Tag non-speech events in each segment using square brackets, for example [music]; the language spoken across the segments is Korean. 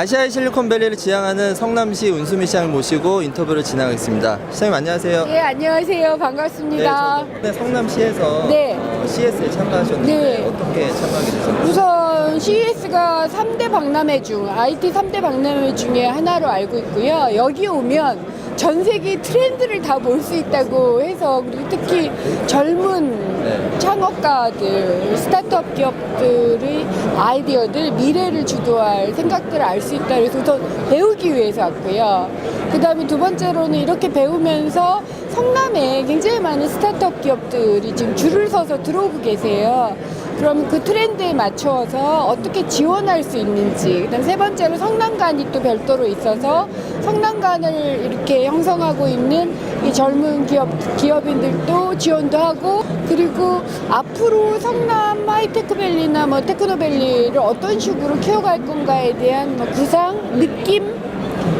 아시아의 실리콘밸리를 지향하는 성남시 운수미 시장을 모시고 인터뷰를 진행하겠습니다. 시장님 안녕하세요. 예, 안녕하세요. 반갑습니다. 네, 성남시에서 네. 어, CS에 참가하셨는데 네. 어떻게 참가하게 되셨나요? 우선 CES가 3대 박람회 중, IT 3대 박람회 중에 하나로 알고 있고요. 여기 오면 전 세계 트렌드를 다 볼 수 있다고 해서 그리고 특히 젊은 네. 창업가들, 스타트업 기업들의 아이디어들, 미래를 주도할 생각들을 알 수 있다. 그래서 우선 배우기 위해서 왔고요. 그 다음에 두 번째로는 이렇게 배우면서 성남에 굉장히 많은 스타트업 기업들이 지금 줄을 서서 들어오고 계세요. 그럼 그 트렌드에 맞춰서 어떻게 지원할 수 있는지. 그다음 세 번째로 성남관이 또 별도로 있어서 성남관을 이렇게 형성하고 있는 이 젊은 기업 기업인들도 지원도 하고 그리고 앞으로 성남 하이테크밸리나 뭐 테크노밸리를 어떤 식으로 키워갈 건가에 대한 뭐 구상, 느낌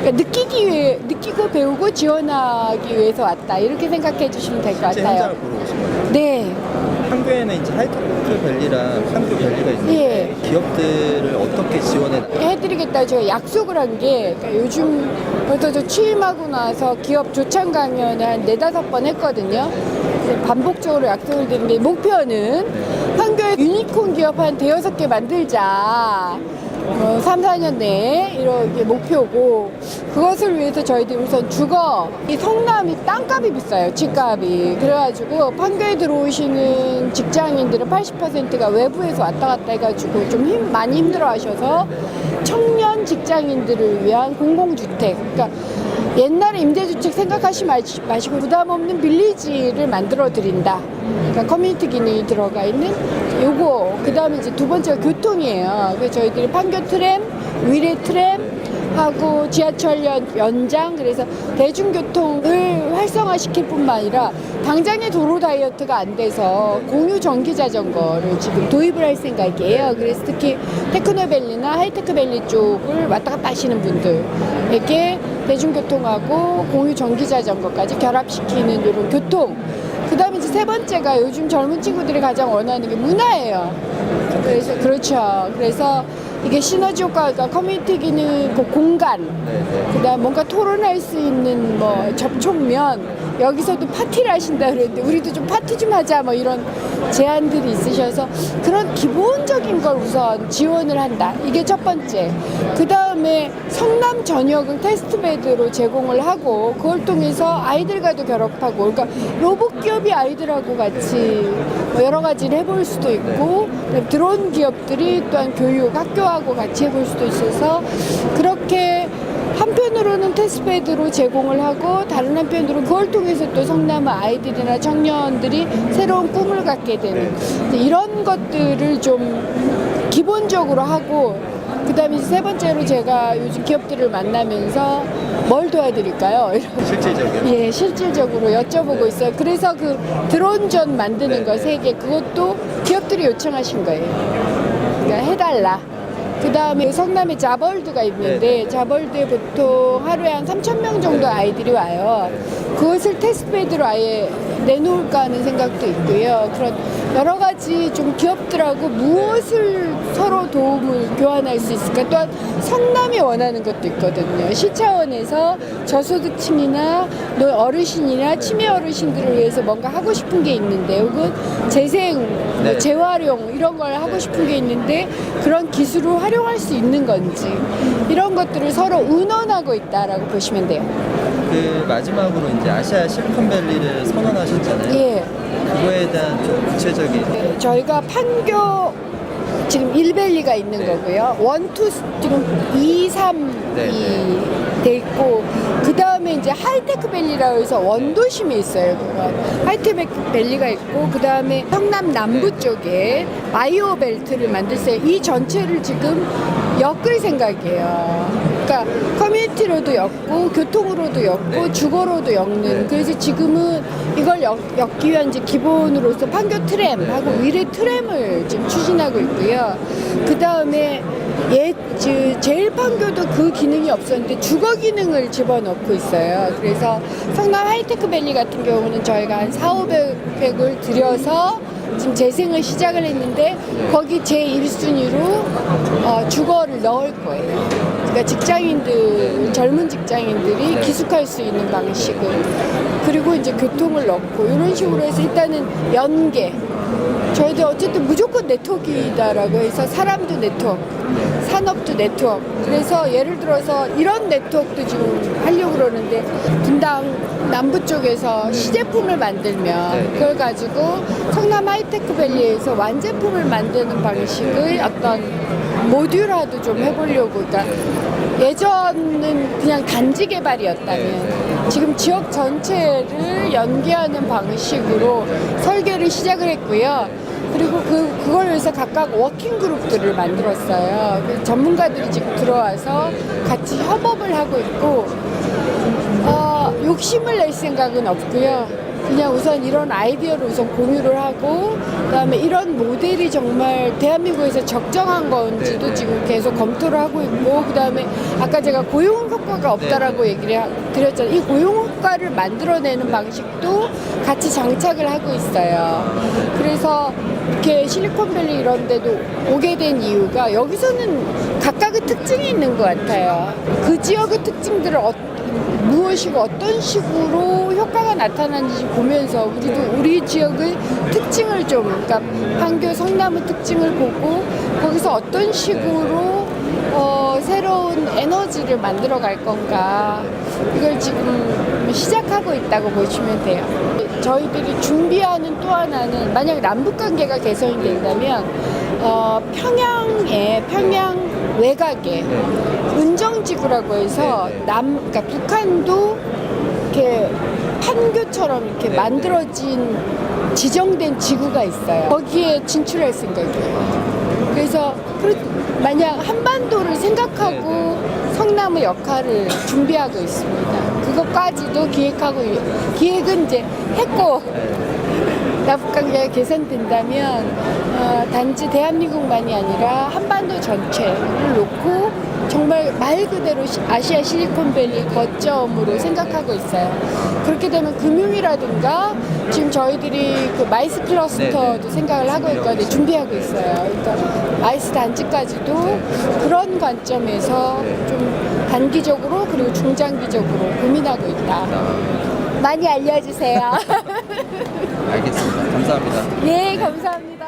그러니까 느끼기 위해 느끼고 배우고 지원하기 위해서 왔다 이렇게 생각해 주시면 될 것 같아요. 네. 한교에는 이제 하이테크 밸리랑 한교 밸리가 있는데 예. 기업들을 어떻게 지원해? 해드리겠다 제가 약속을 한 게 요즘 벌써 저 취임하고 나서 기업 조찬 강연을 한 네다섯 번 했거든요. 반복적으로 약속을 드리는데 목표는 한교에 유니콘 기업 한 대여섯 개 만들자. 어, 3, 4년 내에 이렇게 목표고 그것을 위해서 저희들이 우선 주거 이 성남이 땅값이 비싸요 집값이 그래가지고 판교에 들어오시는 직장인들은 80%가 외부에서 왔다 갔다 해가지고 좀 힘, 많이 힘들어 하셔서 청년 직장인들을 위한 공공주택 그러니까 옛날에 임대주택 생각하시 마시- 마시고 부담 없는 빌리지를 만들어 드린다. 그러니까 커뮤니티 기능이 들어가 있는 요거 그다음에 이제 두 번째가 교통이에요. 그래서 저희들이 판교 트램, 위례 트램 하고 지하철 연, 연장 그래서 대중교통을 활성화시킬 뿐만 아니라 당장의 도로 다이어트가 안 돼서 공유 전기 자전거를 지금 도입을 할 생각이에요. 그래서 특히 테크노밸리나 하이테크밸리 쪽을 왔다 갔다 하시는 분들에게 대중교통하고 공유 전기 자전거까지 결합시키는 이런 교통. 세 번째가 요즘 젊은 친구들이 가장 원하는 게 문화예요. 그래서, 그렇죠. 그래서 이게 시너지 효과가 그러니까 커뮤니티 기능, 그 공간, 네, 네. 그다음 뭔가 토론할 수 있는 뭐 접촉면 여기서도 파티를 하신다 그랬는데 우리도 좀 파티 좀 하자 뭐 이런 제안들이 있으셔서 그런 기본적인 걸 우선 지원을 한다. 이게 첫 번째. 그 다음에 성남 전역을 테스트베드로 제공을 하고 그걸 통해서 아이들과도 결합하고 그러니까 로봇 기업이 아이들하고 같이 뭐 여러 가지를 해볼 수도 있고 드론 기업들이 또한 교육 학교하고 같이 해볼 수도 있어서 그렇게 한편으로는 테스트베드로 제공을 하고 다른 한편으로는 그걸 통해서 또 성남 아이들이나 청년들이 새로운 꿈을 갖게 되는 이제 이런 것들을 좀 기본적으로 하고 그다음에 세 번째로 제가 요즘 기업들을 만나면서 뭘 도와드릴까요? [laughs] 실질적으로. 예, 실질적으로 여쭤보고 있어요. 그래서 그 드론전 만드는 네, 거 네. 세개 그것도 기업들이 요청하신 거예요. 그러니까 해달라. 그 다음에 성남에 자벌드가 있는데 네, 네. 자벌드에 보통 하루에 한 3천 명 정도 아이들이 와요. 그것을 테스트베드로 아예 내놓을까 하는 생각도 있고요. 그런 여러 가지 좀 기업들하고 무엇을 서로 도움을 교환할 수 있을까? 또한 성남이 원하는 것도 있거든요. 시 차원에서 저소득층이나 또 어르신이나 치매 어르신들을 위해서 뭔가 하고 싶은 게 있는데 혹은 재생, 뭐 네. 재활용 이런 걸 하고 싶은 게 있는데 그런 기술을 활용할 수 있는 건지 이런 것들을 서로 의논하고 있다라고 보시면 돼요. 그 마지막으로 이제 아시아 실리콘밸리를 선언하셨잖아요. 예. 그거에 대한 좀 구체적인 네, 저희가 판교 지금 1벨리가 있는 네. 거고요. 원 투 지금 2, 3이 네, 돼 있고 그 다음에 이제 하이테크 밸리라고 해서 원도심이 있어요. 그런 하이테크 밸리가 있고 그 다음에 성남 남부 네. 쪽에 바이오 벨트를 만들어요. 이 전체를 지금 엮을 생각이에요. 그러니까 커뮤니티로도 엮고 교통으로도 엮고 네. 주거로도 엮는 네. 그래서 지금은 이걸 엮, 기 위한 이제 기본으로서 판교 트램하고 네. 위례 트램을 지금 추진하고 있고요. 그 다음에 예, 저, 제일 판교도 그 기능이 없었는데 주거 기능을 집어넣고 있어요. 그래서 성남 하이테크 밸리 같은 경우는 저희가 한 4, 500을 들여서 지금 재생을 시작을 했는데 거기 제 1순위로 어, 주거를 넣을 거예요. 그러니까 직장인들 젊은 직장인들이 기숙할 수 있는 방식을 그리고 이제 교통을 넣고 이런 식으로 해서 일단은 연계 저희들 어쨌든 무조건 네트워크이다라고 해서 사람도 네트워크, 산업도 네트워크. 그래서 예를 들어서 이런 네트워크도 지금 하려고 그러는데 분당 남부 쪽에서 시제품을 만들면 네. 그걸 가지고 성남 하이테크 밸리에서 완제품을 만드는 방식의 어떤 모듈화도 좀 해보려고. 그러니까 예전은 그냥 단지 개발이었다면 지금 지역 전체를 연계하는 방식으로 설계를 시작을 했고요. 그리고 그, 그걸 위해서 각각 워킹 그룹들을 만들었어요. 그 전문가들이 지금 들어와서 같이 협업을 하고 있고, 어, 욕심을 낼 생각은 없고요. 그냥 우선 이런 아이디어를 우선 공유를 하고 그다음에 이런 모델이 정말 대한민국에서 적정한 건지도 네, 네. 지금 계속 검토를 하고 있고 그다음에 아까 제가 고용 효과가 없다라고 얘기를 하- 드렸잖아요. 이 고용 효과를 만들어내는 방식도 같이 장착을 하고 있어요. 그래서 이렇게 실리콘밸리 이런 데도 오게 된 이유가 여기서는 각각의 특징이 있는 것 같아요. 그 지역의 특징들을 어, 무엇이고 어떤 식으로 효과가 나타나는지 보면서 우리도 우리 지역의 특징을 좀 그러니까 판교 성남의 특징을 보고 거기서 어떤 식으로 어, 새로운 에너지를 만들어 갈 건가 이걸 지금 시작하고 있다고 보시면 돼요. 저희들이 준비하는 또 하나는 만약 남북 관계가 개선이 된다면 어, 평양에 평양 외곽에 은정지구라고 해서 네, 네. 남 그러니까 북한도 이렇게 판교처럼 이렇게 네, 만들어진 지정된 지구가 있어요. 거기에 진출할 생각이에요. 그래서 그렇- 만약 한반도를 생각하고 성남의 역할을 준비하고 있습니다. 그것까지도 기획하고 있- 기획은 이제 했고 남북관계가 개선된다면 어, 단지 대한민국만이 아니라 한반도 전체를 놓고 정말 말 그대로 시- 아시아 실리콘밸리 거점으로 생각하고 있어요. 그렇게 되면 금융이라든가 지금 저희들이 그 마이스 클러스터도 네네. 생각을 하고 있거든요. 준비하고 있어요. 그러니까 마이스 단지까지도 그런 관점에서 좀 단기적으로 그리고 중장기적으로 고민하고 있다. 많이 알려주세요. [laughs] 알겠습니다. 감사합니다. 네, 감사합니다.